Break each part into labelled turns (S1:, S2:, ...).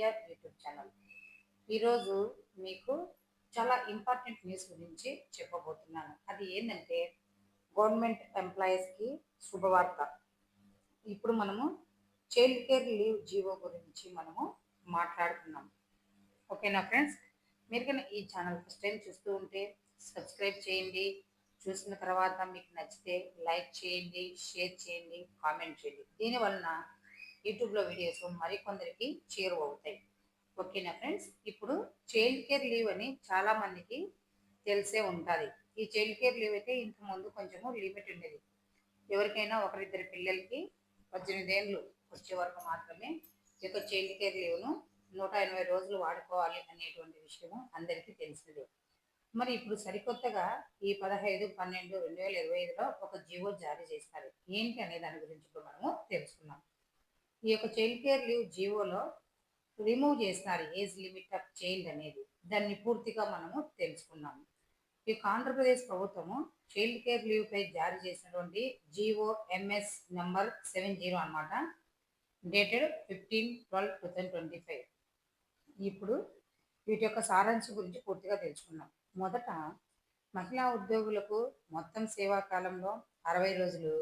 S1: NTR YouTube channel ఈరోజు మీకు చాలా ఇంపార్టెంట్ న్యూస్ గురించి చెప్పబోతున్నాను. అది ఏంటంటే గవర్నమెంట్ ఎంప్లాయీస్కి శుభవార్త. ఇప్పుడు మనము చైల్డ్ కేర్ లీవ్ జీవో గురించి మనము మాట్లాడుతున్నాం ఓకేనా ఫ్రెండ్స్ మీరు కన్నా ఈ ఛానల్ ఫస్ట్ టైం చూస్తూ ఉంటే సబ్స్క్రైబ్ చేయండి. చూసిన తర్వాత మీకు నచ్చితే లైక్ చేయండి షేర్ చేయండి కామెంట్ చేయండి. దీనివలన యూట్యూబ్లో వీడియోస్ మరికొందరికి చేరువవుతాయి. ఓకేనా ఫ్రెండ్స్ ఇప్పుడు చైల్డ్ కేర్ లీవ్ అని చాలామందికి తెలిసే ఉంటుంది. ఈ చైల్డ్ కేర్ లీవ్ అయితే ఇంతకుముందు కొంచెము లిమిట్ ఉండేది. ఎవరికైనా ఒకరిద్దరు పిల్లలకి పద్దెనిమిది ఏళ్ళు వచ్చే వరకు మాత్రమే ఈ యొక్క చైల్డ్ కేర్ లీవ్ను నూట ఎనభై రోజులు వాడుకోవాలి అనేటువంటి విషయము అందరికీ తెలిసిందే. మరి ఇప్పుడు సరికొత్తగా ఈ పదహైదు పన్నెండు రెండు వేల ఇరవై ఐదులో ఒక జీవో జారీ చేస్తారు ఏంటి అనే దాని గురించి ఇప్పుడు మనము తెలుసుకున్నాం ఈ యొక్క చైల్డ్ కేర్ లీవ్ జీవోలో రిమూవ్ చేస్తున్నారు ఏజ్ లిమిట్ ఆఫ్ చైల్డ్ అనేది. దాన్ని పూర్తిగా మనము తెలుసుకున్నాము. ఈ యొక్క ఆంధ్రప్రదేశ్ ప్రభుత్వము చైల్డ్ కేర్ లీవ్ పై జారీ చేసినటువంటి GO MS number seven zero అనమాట dated fifteen twelve two thousand twenty five ఇప్పుడు వీటి యొక్క సారాంశం గురించి పూర్తిగా తెలుసుకున్నాం మొదట మహిళా ఉద్యోగులకు మొత్తం సేవా కాలంలో అరవై రోజులు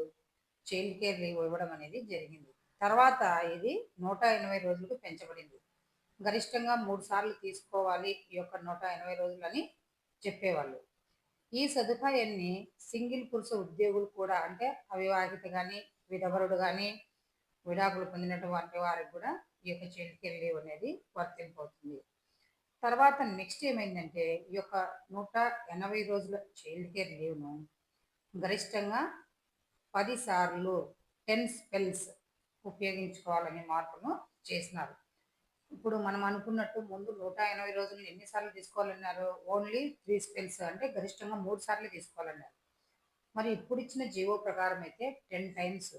S1: చైల్డ్ కేర్ లీవ్ ఇవ్వడం అనేది జరిగింది. తర్వాత ఇది నూట ఎనభై రోజులకు పెంచబడింది. గరిష్టంగా మూడు సార్లు తీసుకోవాలి ఈ యొక్క నూట ఎనభై రోజులని చెప్పేవాళ్ళు. ఈ సదుపాయాన్ని సింగిల్ పురుష ఉద్యోగులు కూడా అంటే అవివాహిత కానీ విధవరుడు కానీ విడాకులు పొందినటువంటి వారికి కూడా ఈ యొక్క చైల్డ్ కేర్ లీవ్ అనేది వర్తింపవుతుంది. తర్వాత నెక్స్ట్ ఏమైందంటే ఈ యొక్క నూట ఎనభై రోజుల చైల్డ్ కేర్ లీవ్ను గరిష్టంగా పది సార్లు టెన్ స్పెల్స్ ఉపయోగించుకోవాలనే మార్పును చేసినారు. ఇప్పుడు మనం అనుకున్నట్టు ముందు నూట ఎనభై రోజులు ఎన్నిసార్లు తీసుకోవాలన్నారు? ఓన్లీ త్రీ స్పెల్స్ అంటే గరిష్టంగా మూడు సార్లు తీసుకోవాలన్నారు. మరి ఇప్పుడు ఇచ్చిన జీవో ప్రకారం అయితే టెన్ టైమ్స్.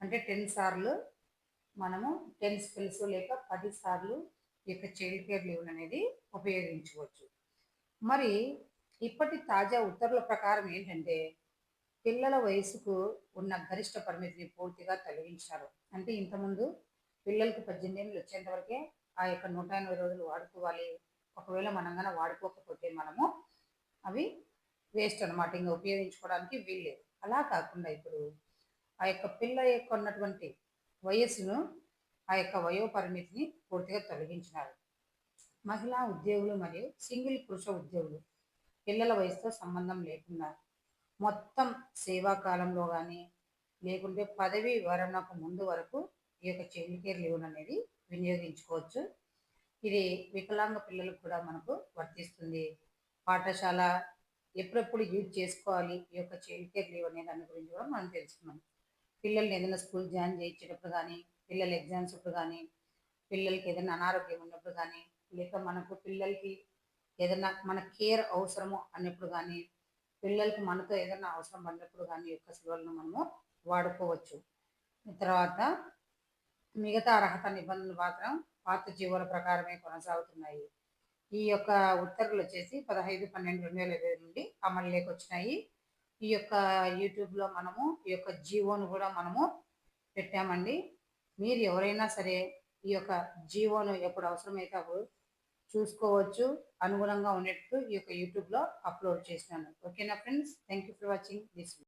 S1: అంటే టెన్ సార్లు మనము టెన్ స్పెల్స్ లేక పది సార్లు ఈ యొక్క చైల్డ్ కేర్ లీవ్ అనేది ఉపయోగించుకోవచ్చు. మరి ఇప్పటి తాజా ఉత్తర్వుల ప్రకారం ఏంటంటే పిల్లల వయసుకు ఉన్న గరిష్ట పరిమితిని పూర్తిగా తొలగించారు. అంటే ఇంతకుముందు పిల్లలకి పద్దెనిమిది ఏళ్ళు వచ్చేంత వరకే ఆ యొక్క నూట ఎనభై రోజులు వాడుకోవాలి. ఒకవేళ మనం కన్నా వాడుకోకపోతే మనము అవి వేస్ట్ అనమాట ఇంకా ఉపయోగించుకోవడానికి వీల్లేదు. అలా కాకుండా ఇప్పుడు ఆ యొక్క పిల్ల యొక్క ఉన్నటువంటి వయస్సును ఆ యొక్క వయో పరిమితిని పూర్తిగా తొలగించినారు. మహిళా ఉద్యోగులు మరియు సింగిల్ పురుష ఉద్యోగులు పిల్లల వయసుతో సంబంధం లేకుండా మొత్తం సేవాకాలంలో కానీ లేకుంటే పదవి వరణకు ముందు వరకు ఈ యొక్క చైల్డ్ కేర్ లీవ్ అనేది వినియోగించుకోవచ్చు. ఇది వికలాంగ పిల్లలకు కూడా మనకు వర్తిస్తుంది. పాఠశాల ఎప్పుడెప్పుడు యూజ్ చేసుకోవాలి? ఈ యొక్క చైల్డ్ కేర్ లీవ్ అనే దాని గురించి కూడా మనం తెలుసుకున్నాం. పిల్లల్ని ఏదైనా స్కూల్ జాయిన్ చేయించేటప్పుడు కానీ పిల్లల ఎగ్జామ్స్ అప్పుడు కానీ పిల్లలకి ఏదైనా అనారోగ్యం ఉన్నప్పుడు కానీ లేక మనకు పిల్లలకి ఏదైనా మన కేర్ అవసరము అన్నప్పుడు కానీ పిల్లలకి మనతో ఏదైనా అవసరం పడినప్పుడు కానీ యొక్క సెలవులను మనము వాడుకోవచ్చు. తర్వాత మిగతా అర్హత నిబంధనలు మాత్రం పాత జీవోల ప్రకారమే కొనసాగుతున్నాయి. ఈ యొక్క ఉత్తర్వులు వచ్చేసి పదహైదు పన్నెండు రెండు వేల ఇరవై నుండి అమలులోకి వచ్చినాయి. ఈ యొక్క యూట్యూబ్లో మనము ఈ యొక్క జీవోను కూడా మనము పెట్టామండి. మీరు ఎవరైనా సరే ఈ యొక్క జీవోను ఎప్పుడు అవసరమైతే అప్పుడు చూసుకోవచ్చు అనుగుణంగా ఉండేట్టు ఈ యొక్క యూట్యూబ్లో అప్లోడ్ చేసినాను. ఓకేనా friends? Thank you for watching. This